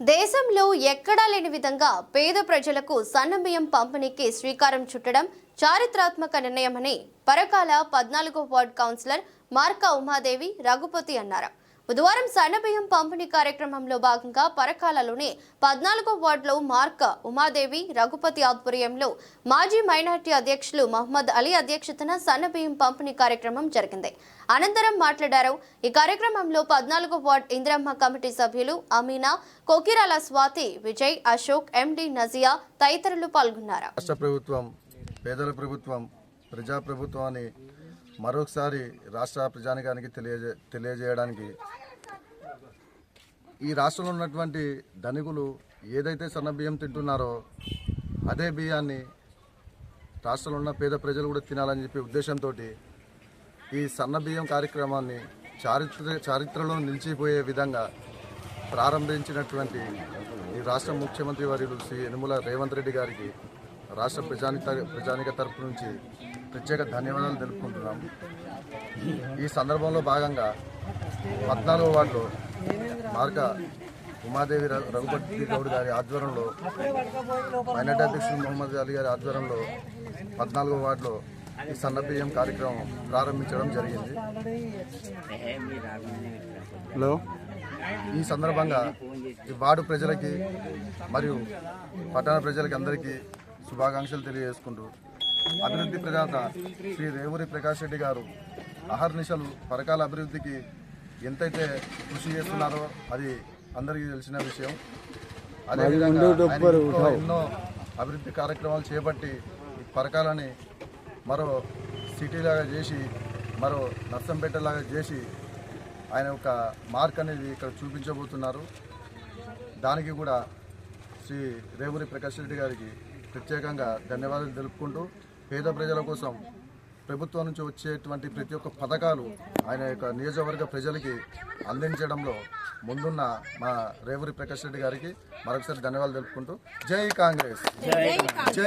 దేశంలో ఎక్కడా లేని విధంగా పేద ప్రజలకు సన్నబియ్యం పంపిణీకి శ్రీకారం చుట్టడం చారిత్రాత్మక నిర్ణయమని పరకాల పద్నాలుగో వార్డ్ కౌన్సిలర్ మార్కా ఉమాదేవి రఘుపతి అన్నారు. బుధవారం సన్నబియ్యం పంపిణీ కార్యక్రమంలో భాగంగా పరకాలలోని పద్నాలుగో వార్డులో మార్క ఉమాదేవి రఘుపతి ఆధ్వర్యంలో మాజీ మైనార్టీ అధ్యక్షులు మహమ్మద్ అలీ అధ్యక్షతన సన్నబియ్యం పంపిణీ కార్యక్రమం జరిగింది. అనంతరం మాట్లాడారు ఈ కార్యక్రమంలో పద్నాలుగో వార్డ్ ఇందిరమ్మ కమిటీ సభ్యులు అమీనా కోకిరాల స్వాతి విజయ్ అశోక్ ఎండి నజియా తదితరులు పాల్గొన్నారు. రాష్ట్ర ప్రభుత్వం పేదల ప్రభుత్వం ప్రజా ప్రభుత్వాన్ని మరొకసారి రాష్ట్ర ప్రజానికానికి తెలియజే తెలియజేయడానికి ఈ రాష్ట్రంలో ఉన్నటువంటి ధనికులు ఏదైతే సన్న బియ్యం తింటున్నారో అదే బియ్యాన్ని రాష్ట్రంలో ఉన్న పేద ప్రజలు కూడా తినాలని చెప్పే ఉద్దేశంతో ఈ సన్న బియ్యం కార్యక్రమాన్ని చారిత్ర చారిత్రలో నిలిచిపోయే విధంగా ప్రారంభించినటువంటి ఈ రాష్ట్ర ముఖ్యమంత్రి వర్యులు శ్రీ యనుమల రేవంత్ రెడ్డి గారికి రాష్ట్ర ప్రజానిక ప్రజానిక తరపు నుంచి ప్రత్యేక ధన్యవాదాలు తెలుపుకుంటున్నాం. ఈ సందర్భంలో భాగంగా పద్నాలుగో వార్డులో మార్గ ఉమాదేవి ర- రఘుపతి గౌడ్ గారి ఆధ్వర్యంలో మైనార్టీ అధ్యక్షుడు మొహమ్మద్ అలీ గారి ఆధ్వర్యంలో పద్నాలుగో వార్డులో ఈ సన్నబియ్యం కార్యక్రమం ప్రారంభించడం జరిగింది. హలో? ఈ సందర్భంగా ఈ వార్డు ప్రజలకి మరియు పట్టణ ప్రజలకి అందరికీ శుభాకాంక్షలు తెలియజేసుకుంటూ అభివృద్ధి ప్రదాత శ్రీ రేవూరి ప్రకాష్ రెడ్డి గారు అహర్నిశలు పరకాల అభివృద్ధికి ఎంతైతే కృషి చేస్తున్నారో అది అందరికీ తెలిసిన విషయం. అదేవిధంగా ఎన్నో అభివృద్ధి కార్యక్రమాలు చేపట్టి పరకాలని మరో సిటీలాగా చేసి మరో నర్సంపేటలాగా చేసి ఆయన ఒక మార్క్ అనేది ఇక్కడ చూపించబోతున్నారు. దానికి కూడా శ్రీ రేవూరి ప్రకాష్ రెడ్డి గారికి ప్రత్యేకంగా ధన్యవాదాలు తెలుపుకుంటూ పేద ప్రజల కోసం ప్రభుత్వం నుంచి వచ్చేటువంటి ప్రతి ఒక్క పథకాలు ఆయన యొక్క నియోజకవర్గ ప్రజలకి అందించడంలో ముందున్న మా రేవూరి ప్రకాష్ రెడ్డి గారికి మరొకసారి ధన్యవాదాలు తెలుపుకుంటూ. జై కాంగ్రెస్. జై